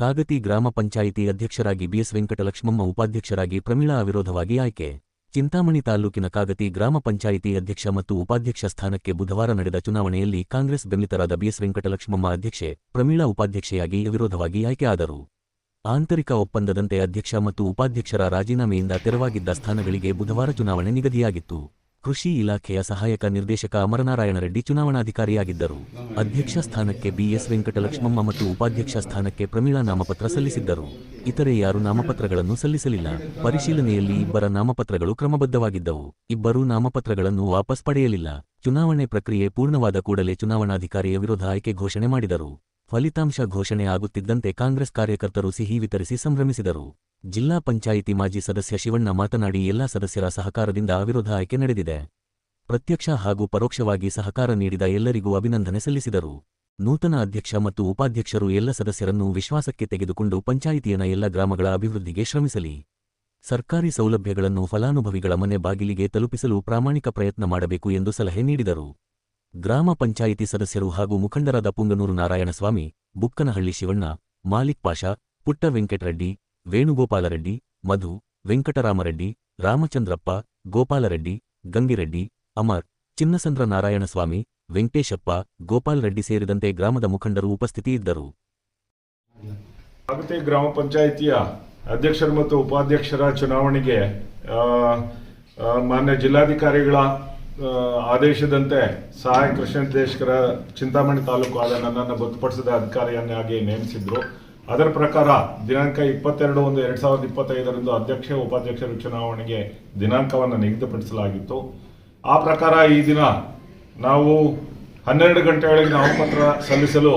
ಕಾಗತಿ ಗ್ರಾಮ ಪಂಚಾಯಿತಿ ಅಧ್ಯಕ್ಷರಾಗಿ ಬಿಎಸ್ ವೆಂಕಟಲಕ್ಷ್ಮಮ್ಮ, ಉಪಾಧ್ಯಕ್ಷರಾಗಿ ಪ್ರಮೀಳಾ ಅವಿರೋಧವಾಗಿ ಆಯ್ಕೆ. ಚಿಂತಾಮಣಿ ತಾಲೂಕಿನ ಕಾಗತಿ ಗ್ರಾಮ ಪಂಚಾಯಿತಿ ಅಧ್ಯಕ್ಷ ಮತ್ತು ಉಪಾಧ್ಯಕ್ಷ ಸ್ಥಾನಕ್ಕೆ ಬುಧವಾರ ನಡೆದ ಚುನಾವಣೆಯಲ್ಲಿ ಕಾಂಗ್ರೆಸ್ ಬೆಂಬಲಿತರಾದ ಬಿಎಸ್ ವೆಂಕಟಲಕ್ಷ್ಮಮ್ಮ ಅಧ್ಯಕ್ಷೆ, ಪ್ರಮೀಳಾ ಉಪಾಧ್ಯಕ್ಷೆಯಾಗಿ ಅವಿರೋಧವಾಗಿ ಆಯ್ಕೆಯಾದರು ಆಂತರಿಕ ಒಪ್ಪಂದದಂತೆ ಅಧ್ಯಕ್ಷ ಮತ್ತು ಉಪಾಧ್ಯಕ್ಷರ ರಾಜೀನಾಮೆಯಿಂದ ತೆರವಾಗಿದ್ದ ಸ್ಥಾನಗಳಿಗೆ ಬುಧವಾರ ಚುನಾವಣೆ ನಿಗದಿಯಾಗಿತ್ತು. ಕೃಷಿ ಇಲಾಖೆಯ ಸಹಾಯಕ ನಿರ್ದೇಶಕ ಅಮರನಾರಾಯಣ ರೆಡ್ಡಿ ಚುನಾವಣಾಧಿಕಾರಿಯಾಗಿದ್ದರು. ಅಧ್ಯಕ್ಷ ಸ್ಥಾನಕ್ಕೆ ಬಿಎಸ್ ವೆಂಕಟಲಕ್ಷ್ಮಮ್ಮ ಮತ್ತು ಉಪಾಧ್ಯಕ್ಷ ಸ್ಥಾನಕ್ಕೆ ಪ್ರಮೀಳಾ ನಾಮಪತ್ರ ಸಲ್ಲಿಸಿದ್ದರು. ಇತರೆ ಯಾರು ನಾಮಪತ್ರಗಳನ್ನು ಸಲ್ಲಿಸಲಿಲ್ಲ. ಪರಿಶೀಲನೆಯಲ್ಲಿ ಇಬ್ಬರ ನಾಮಪತ್ರಗಳು ಕ್ರಮಬದ್ಧವಾಗಿದ್ದವು. ಇಬ್ಬರೂ ನಾಮಪತ್ರಗಳನ್ನು ವಾಪಸ್ ಪಡೆಯಲಿಲ್ಲ. ಚುನಾವಣೆ ಪ್ರಕ್ರಿಯೆ ಪೂರ್ಣವಾದ ಕೂಡಲೇ ಚುನಾವಣಾಧಿಕಾರಿಯ ವಿರೋಧ ಆಯ್ಕೆ ಘೋಷಣೆ ಮಾಡಿದರು. ಫಲಿತಾಂಶ ಘೋಷಣೆ ಆಗುತ್ತಿದ್ದಂತೆ ಕಾಂಗ್ರೆಸ್ ಕಾರ್ಯಕರ್ತರು ಸಿಹಿ ವಿತರಿಸಿ ಸಂಭ್ರಮಿಸಿದರು. ಜಿಲ್ಲಾ ಪಂಚಾಯಿತಿ ಮಾಜಿ ಸದಸ್ಯ ಶಿವಣ್ಣ ಮಾತನಾಡಿ, ಎಲ್ಲಾ ಸದಸ್ಯರ ಸಹಕಾರದಿಂದ ಅವಿರೋಧ ಆಯ್ಕೆ ನಡೆದಿದೆ. ಪ್ರತ್ಯಕ್ಷ ಹಾಗೂ ಪರೋಕ್ಷವಾಗಿ ಸಹಕಾರ ನೀಡಿದ ಎಲ್ಲರಿಗೂ ಅಭಿನಂದನೆ ಸಲ್ಲಿಸಿದರು. ನೂತನ ಅಧ್ಯಕ್ಷ ಮತ್ತು ಉಪಾಧ್ಯಕ್ಷರು ಎಲ್ಲ ಸದಸ್ಯರನ್ನು ವಿಶ್ವಾಸಕ್ಕೆ ತೆಗೆದುಕೊಂಡು ಪಂಚಾಯಿತಿಯನ ಎಲ್ಲ ಗ್ರಾಮಗಳ ಅಭಿವೃದ್ಧಿಗೆ ಶ್ರಮಿಸಲಿ. ಸರ್ಕಾರಿ ಸೌಲಭ್ಯಗಳನ್ನು ಫಲಾನುಭವಿಗಳ ಮನೆ ಬಾಗಿಲಿಗೆ ತಲುಪಿಸಲು ಪ್ರಾಮಾಣಿಕ ಪ್ರಯತ್ನ ಮಾಡಬೇಕು ಎಂದು ಸಲಹೆ ನೀಡಿದರು. ಗ್ರಾಮ ಪಂಚಾಯಿತಿ ಸದಸ್ಯರು ಹಾಗೂ ಮುಖಂಡರಾದ ಪುಂಗನೂರು ನಾರಾಯಣಸ್ವಾಮಿ, ಬುಕ್ಕನಹಳ್ಳಿ ಶಿವಣ್ಣ, ಮಾಲಿಕ್ ಪಾಷಾ ಪುಟ್ಟ ವೆಂಕಟರೆಡ್ಡಿ ವೇಣುಗೋಪಾಲರೆಡ್ಡಿ, ಮಧು, ವೆಂಕಟರಾಮರೆಡ್ಡಿ, ರಾಮಚಂದ್ರಪ್ಪ, ಗೋಪಾಲರೆಡ್ಡಿ, ಗಂಗಿರೆಡ್ಡಿ, ಅಮರ್, ಚಿನ್ನಸಂದ್ರ ನಾರಾಯಣಸ್ವಾಮಿ, ವೆಂಕಟೇಶಪ್ಪ, ಗೋಪಾಲರೆಡ್ಡಿ ಸೇರಿದಂತೆ ಗ್ರಾಮದ ಮುಖಂಡರು ಉಪಸ್ಥಿತಿಯಿದ್ದರು. ಇದ್ದರು ಗ್ರಾಮ ಪಂಚಾಯಿತಿಯ ಅಧ್ಯಕ್ಷರು ಮತ್ತು ಉಪಾಧ್ಯಕ್ಷರ ಚುನಾವಣೆಗೆ ಮಾನ್ಯ ಜಿಲ್ಲಾಧಿಕಾರಿಗಳ ಆದೇಶದಂತೆ ಸಹಾಯ ಕೃಷ್ಣ ನಿರ್ದೇಶಕರ ಚಿಂತಾಮಣಿ ತಾಲೂಕು ಆದ ನನ್ನನ್ನು ಗೊತ್ತುಪಡಿಸಿದ ಅಧಿಕಾರಿಯನ್ನಾಗಿ ನೇಮಿಸಿದ್ರು. ಅದರ ಪ್ರಕಾರ ದಿನಾಂಕ ಇಪ್ಪತ್ತೆರಡು ಒಂದು ಎರಡ್ ಸಾವಿರದ ಇಪ್ಪತ್ತೈದರಂದು ಅಧ್ಯಕ್ಷ ಉಪಾಧ್ಯಕ್ಷರ ಚುನಾವಣೆಗೆ ದಿನಾಂಕವನ್ನು ನಿಗದಿಪಡಿಸಲಾಗಿತ್ತು. ಆ ಪ್ರಕಾರ ಈ ದಿನ ನಾವು ಹನ್ನೆರಡು ಗಂಟೆಯೊಳಗೆ ನಾಮಪತ್ರ ಸಲ್ಲಿಸಲು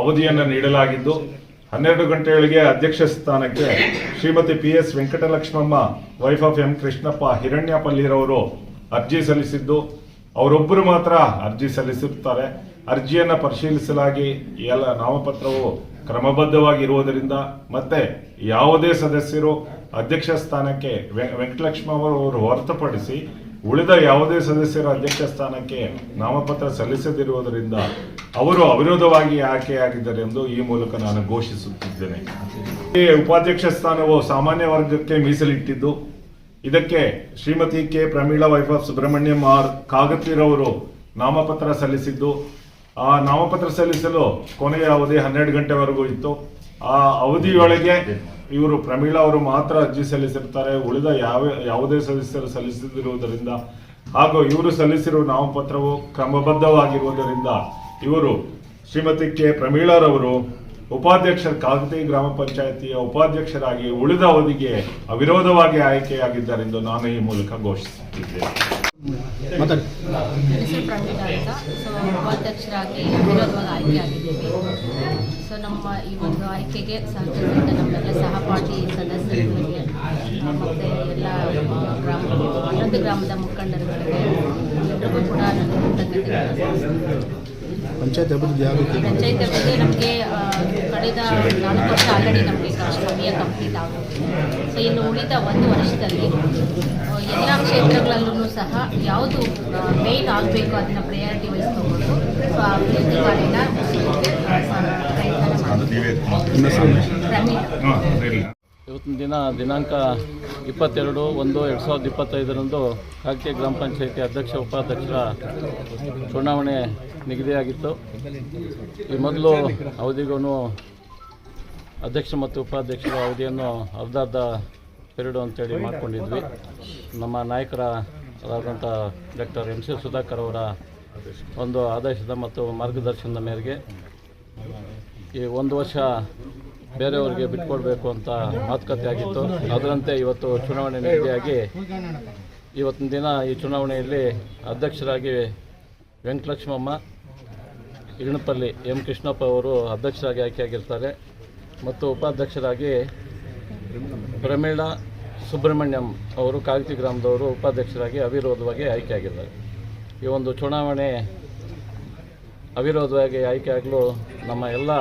ಅವಧಿಯನ್ನು ನೀಡಲಾಗಿದ್ದು, ಹನ್ನೆರಡು ಗಂಟೆಯೊಳಗೆ ಅಧ್ಯಕ್ಷ ಸ್ಥಾನಕ್ಕೆ Shrimati P S Venkatalakshmamma, wife of M Krishnappa, ಹಿರಣ್ಯಪಲ್ಲಿರವರು ಅರ್ಜಿ ಸಲ್ಲಿಸಿದ್ದು, ಅವರೊಬ್ಬರು ಮಾತ್ರ ಅರ್ಜಿ ಸಲ್ಲಿಸಿರುತ್ತಾರೆ ಅರ್ಜಿಯನ್ನು ಪರಿಶೀಲಿಸಲಾಗಿ ಎಲ್ಲ ನಾಮಪತ್ರವು ಕ್ರಮಬದ್ಧವಾಗಿರುವುದರಿಂದ ಮತ್ತೆ ಯಾವುದೇ ಸದಸ್ಯರು ಅಧ್ಯಕ್ಷ ಸ್ಥಾನಕ್ಕೆ ವೆ- ವೆಂಕಟಲಕ್ಷ್ಮಮ್ಮ ಅವರು ಹೊರತುಪಡಿಸಿ ಉಳಿದ ಯಾವುದೇ ಸದಸ್ಯರು ಅಧ್ಯಕ್ಷ ಸ್ಥಾನಕ್ಕೆ ನಾಮಪತ್ರ ಸಲ್ಲಿಸದಿರುವುದರಿಂದ ಅವರು ಅವಿರೋಧವಾಗಿ ಆಯ್ಕೆಯಾಗಿದ್ದಾರೆ ಎಂದು ಈ ಮೂಲಕ ನಾನು ಘೋಷಿಸುತ್ತಿದ್ದೇನೆ. ಈ ಉಪಾಧ್ಯಕ್ಷ ಸ್ಥಾನವು ಸಾಮಾನ್ಯ ವರ್ಗಕ್ಕೆ ಮೀಸಲಿಟ್ಟಿದ್ದು ಇದಕ್ಕೆ Shrimati K. Pramila wife of Subrahmanyam R ಕಾಗತಿರವರು ನಾಮಪತ್ರ ಸಲ್ಲಿಸಿದ್ದು. ಆ ನಾಮಪತ್ರ ಸಲ್ಲಿಸಲು ಕೊನೆಯ ಅವಧಿ ಹನ್ನೆರಡು ಗಂಟೆವರೆಗೂ ಇತ್ತು. ಆ ಅವಧಿಯೊಳಗೆ ಇವರು ಪ್ರಮೀಳಾ ಅವರು ಮಾತ್ರ ಅರ್ಜಿ ಸಲ್ಲಿಸಿರ್ತಾರೆ. ಉಳಿದ ಯಾವ, ಯಾವುದೇ ಸದಸ್ಯರು ಸಲ್ಲಿಸದಿರುವುದರಿಂದ ಹಾಗೂ ಇವರು ಸಲ್ಲಿಸಿರುವ ನಾಮಪತ್ರವು ಕ್ರಮಬದ್ಧವಾಗಿರುವುದರಿಂದ ಇವರು ಶ್ರೀಮತಿ ಕೆ. ಪ್ರಮೀಳಾರವರು ಉಪಾಧ್ಯಕ್ಷರ ಕಾಗತಿ ಗ್ರಾಮ ಪಂಚಾಯಿತಿಯ ಉಪಾಧ್ಯಕ್ಷರಾಗಿ ಉಳಿದ ಅವಧಿಗೆ ಅವಿರೋಧವಾಗಿ ಆಯ್ಕೆಯಾಗಿದ್ದಾರೆಂದು ನಾನು ಈ ಮೂಲಕ ಘೋಷಿಸುತ್ತಿದ್ದೇನೆ. ಉಪಾಧ್ಯಕ್ಷರಾಗಿ ಅವಿರೋಧವಾಗಿ ಆಯ್ಕೆಯಾಗಿದ್ದೀವಿ. ಸೊ ನಮ್ಮ ಈ ಒಂದು ಆಯ್ಕೆಗೆ ಸಹಕರಿಸಿದ ನಮ್ಮೆಲ್ಲ ಸಹಪಾಠಿ ಸದಸ್ಯರುಗಳಿಗೆ ಮತ್ತು ಎಲ್ಲ ಗ್ರಾಮ ಹನ್ನೊಂದು ಗ್ರಾಮದ ಮುಖಂಡರುಗಳಿಗೆ ಎಲ್ಲರಿಗೂ ಕೂಡ ನನ್ನ ಕೃತಜ್ಞತೆಗಳನ್ನು ಪಂಚಾಯತ್ ಅಭಿವೃದ್ಧಿ ಆಗುತ್ತೆ. ಪಂಚಾಯತ್ ಅಭಿವೃದ್ಧಿ ನಮಗೆ ಕಳೆದ ನಾಲ್ಕು ವರ್ಷ ಆಲ್ರೆಡಿ ನಮಗೆ ಸಮಯ ಕಂಪ್ಲೀಟ್ ಆಗುತ್ತೆ ಸೊ ಇನ್ನು ಉಳಿದ ಒಂದು ವರ್ಷದಲ್ಲಿ ಎಲ್ಲ ಕ್ಷೇತ್ರಗಳಲ್ಲೂ ಸಹ ಯಾವುದು ಮೇನ್ ಆಗಬೇಕು ಅದನ್ನು ಪ್ರಯಾರಿಟಿ ವೈಸ್ ತಗೊಂಡು ಸೊ ಆ ಅಭಿವೃದ್ಧಿ ಕಾರ್ಯನ ಪ್ರಯತ್ನ ಮಾಡ್ತೀವಿ. ದಿನ ದಿನಾಂಕ ಇಪ್ಪತ್ತೆರಡು ಒಂದು ಎರಡು ಸಾವಿರದ ಇಪ್ಪತ್ತೈದರಂದು ಕಾಕತಿ ಗ್ರಾಮ ಪಂಚಾಯತಿ ಅಧ್ಯಕ್ಷ, ಉಪಾಧ್ಯಕ್ಷರ ಚುನಾವಣೆ ನಿಗದಿಯಾಗಿತ್ತು. ಈ ಮೊದಲು ಅವಧಿಗೂ ಅಧ್ಯಕ್ಷ ಮತ್ತು ಉಪಾಧ್ಯಕ್ಷರ ಅವಧಿಯನ್ನು ಅರ್ಧ ಅರ್ಧ ಪೀರಿಯಡ್ ಅಂತೇಳಿ ಮಾಡ್ಕೊಂಡಿದ್ವಿ. ನಮ್ಮ ನಾಯಕರಾದಂಥ ಡಾಕ್ಟರ್ ಎಂ ಸಿ ಸುಧಾಕರ್ ಅವರ ಒಂದು ಆದೇಶದ ಮತ್ತು ಮಾರ್ಗದರ್ಶನದ ಮೇರೆಗೆ ಈ ಒಂದು ವರ್ಷ ಬೇರೆಯವರಿಗೆ ಬಿಟ್ಕೊಡ್ಬೇಕು ಅಂತ ಮಾತುಕತೆ ಆಗಿತ್ತು. ಅದರಂತೆ ಇವತ್ತು ಚುನಾವಣೆ ನಿಗದಿಯಾಗಿ ಇವತ್ತಿನ ದಿನ ಈ ಚುನಾವಣೆಯಲ್ಲಿ ಅಧ್ಯಕ್ಷರಾಗಿ ವೆಂಕಟಲಕ್ಷ್ಮಮ್ಮ ಇಗಣಪಲ್ಲಿ ಎಂ ಕೃಷ್ಣಪ್ಪ ಅವರು ಅಧ್ಯಕ್ಷರಾಗಿ ಆಯ್ಕೆಯಾಗಿರ್ತಾರೆ. ಮತ್ತು ಉಪಾಧ್ಯಕ್ಷರಾಗಿ ಪ್ರಮೀಳ ಸುಬ್ರಹ್ಮಣ್ಯಂ ಅವರು ಕಾಗತಿ ಗ್ರಾಮದವರು ಉಪಾಧ್ಯಕ್ಷರಾಗಿ ಅವಿರೋಧವಾಗಿ ಆಯ್ಕೆಯಾಗಿದ್ದಾರೆ. ಈ ಒಂದು ಚುನಾವಣೆ ಅವಿರೋಧವಾಗಿ ಆಯ್ಕೆಯಾಗಲು ನಮ್ಮ ಎಲ್ಲ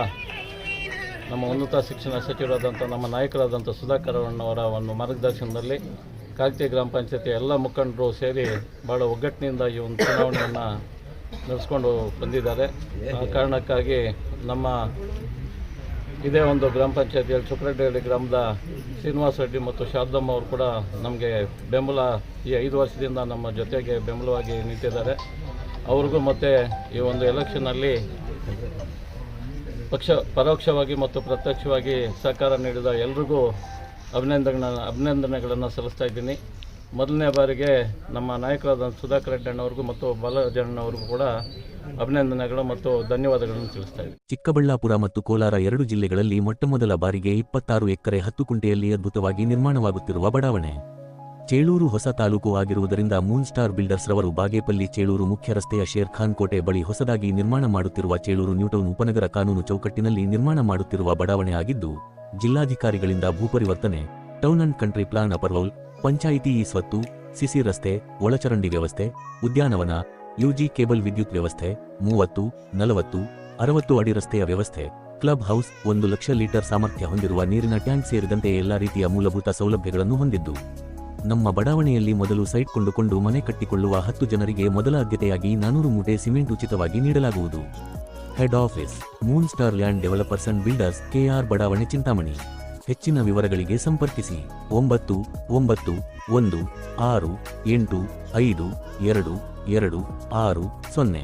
ನಮ್ಮ ಉನ್ನತ ಶಿಕ್ಷಣ ಸಚಿವರಾದಂಥ ನಮ್ಮ ನಾಯಕರಾದಂಥ ಸುಧಾಕರ್ ಅವರ ಒಂದು ಮಾರ್ಗದರ್ಶನದಲ್ಲಿ ಕಾಗ್ತಿ ಗ್ರಾಮ ಪಂಚಾಯತಿ ಎಲ್ಲ ಮುಖಂಡರು ಸೇರಿ ಭಾಳ ಒಗ್ಗಟ್ಟಿನಿಂದ ಈ ಒಂದು ಚುನಾವಣೆಯನ್ನು ನಡೆಸ್ಕೊಂಡು ಬಂದಿದ್ದಾರೆ. ಆ ಕಾರಣಕ್ಕಾಗಿ ನಮ್ಮ ಇದೇ ಒಂದು ಗ್ರಾಮ ಪಂಚಾಯತಿಯಲ್ಲಿ ಚುಕ್ರಡ್ಡಿ ಗ್ರಾಮದ ಶ್ರೀನಿವಾಸ ರೆಡ್ಡಿ ಮತ್ತು ಶಾರದಮ್ಮ ಅವರು ಕೂಡ ನಮಗೆ ಬೆಂಬಲ ಈ ಐದು ವರ್ಷದಿಂದ ನಮ್ಮ ಜೊತೆಗೆ ಬೆಂಬಲವಾಗಿ ನಿಂತಿದ್ದಾರೆ. ಅವ್ರಿಗೂ ಮತ್ತು ಈ ಒಂದು ಎಲೆಕ್ಷನ್ನಲ್ಲಿ ಪಕ್ಷ, ಪರೋಕ್ಷವಾಗಿ ಮತ್ತು ಪ್ರತ್ಯಕ್ಷವಾಗಿ ಸಹಕಾರ ನೀಡಿದ ಎಲ್ರಿಗೂ ಅಭಿನಂದನೆ ಅಭಿನಂದನೆಗಳನ್ನು ಸಲ್ಲಿಸ್ತಾ ಇದ್ದೀನಿ. ಮೊದಲನೇ ಬಾರಿಗೆ ನಮ್ಮ ನಾಯಕರಾದ ಸುಧಾಕರ್ ರೆಡ್ಡಿ ಅಣ್ಣವ್ರಿಗೂ ಮತ್ತು ಬಾಲರಾಜಣ್ಣವ್ರಿಗೂ ಕೂಡ ಅಭಿನಂದನೆಗಳು ಮತ್ತು ಧನ್ಯವಾದಗಳನ್ನು ತಿಳಿಸ್ತಾ ಇದ್ದೀನಿ. ಚಿಕ್ಕಬಳ್ಳಾಪುರ ಮತ್ತು ಕೋಲಾರ ಎರಡು ಜಿಲ್ಲೆಗಳಲ್ಲಿ ಮೊಟ್ಟಮೊದಲ ಬಾರಿಗೆ ಇಪ್ಪತ್ತಾರು ಎಕರೆ ಹತ್ತು ಕುಂಟೆಯಲ್ಲಿ ಅದ್ಭುತವಾಗಿ ನಿರ್ಮಾಣವಾಗುತ್ತಿರುವ ಬಡಾವಣೆ. ಚೇಳೂರು ಹೊಸ ತಾಲೂಕು ಆಗಿರುವುದರಿಂದ ಮೂನ್ ಸ್ಟಾರ್ ಬಿಲ್ಡರ್ಸ್ ರವರು ಬಾಗೇಪಲ್ಲಿ ಚೇಳೂರು ಮುಖ್ಯ ರಸ್ತೆಯ ಶೇರ್ಖಾನ್ ಕೋಟೆ ಬಳಿ ಹೊಸದಾಗಿ ನಿರ್ಮಾಣ ಮಾಡುತ್ತಿರುವ ಚೇಳೂರು ನ್ಯೂಟೌನ್ ಉಪನಗರ ಕಾನೂನು ಚೌಕಟ್ಟಿನಲ್ಲಿ ನಿರ್ಮಾಣ ಮಾಡುತ್ತಿರುವ ಬಡಾವಣೆ ಆಗಿದ್ದು, ಜಿಲ್ಲಾಧಿಕಾರಿಗಳಿಂದ ಭೂಪರಿವರ್ತನೆ, town and country plan approval, panchayat E ಸ್ವತ್ತು, ಸಿಸಿ ರಸ್ತೆ, ಒಳಚರಂಡಿ ವ್ಯವಸ್ಥೆ, ಉದ್ಯಾನವನ, ಯುಜಿ ಕೇಬಲ್ ವಿದ್ಯುತ್ ವ್ಯವಸ್ಥೆ, ಮೂವತ್ತು, ನಲವತ್ತು, ಅರವತ್ತು ಅಡಿ ರಸ್ತೆಯ ವ್ಯವಸ್ಥೆ, ಕ್ಲಬ್ ಹೌಸ್, ಒಂದು ಲಕ್ಷ ಲೀಟರ್ ಸಾಮರ್ಥ್ಯ ಹೊಂದಿರುವ ನೀರಿನ ಟ್ಯಾಂಕ್ ಸೇರಿದಂತೆ ಎಲ್ಲಾ ರೀತಿಯ ಮೂಲಭೂತ ಸೌಲಭ್ಯಗಳನ್ನು ಹೊಂದಿದ್ದು. ನಮ್ಮ ಬಡಾವಣೆಯಲ್ಲಿ ಮೊದಲು ಸೈಟ್ ಕೊಂಡುಕೊಂಡು ಮನೆ ಕಟ್ಟಿಕೊಳ್ಳುವ ಹತ್ತು ಜನರಿಗೆ ಮೊದಲ ಆದ್ಯತೆಯಾಗಿ ನಾನೂರು ಮೂಟೆ ಸಿಮೆಂಟ್ ಉಚಿತವಾಗಿ ನೀಡಲಾಗುವುದು. Head office moon star land developers and builders KR ಬಡಾವಣೆ ಚಿಂತಾಮಣಿ. ಹೆಚ್ಚಿನ ವಿವರಗಳಿಗೆ ಸಂಪರ್ಕಿಸಿ. ಒಂಬತ್ತು ಒಂಬತ್ತು, ಒಂದು, ಆರು, ಎಂಟು, ಐದು, ಎರಡು ಎರಡು, ಆರು, ಸೊನ್ನೆ.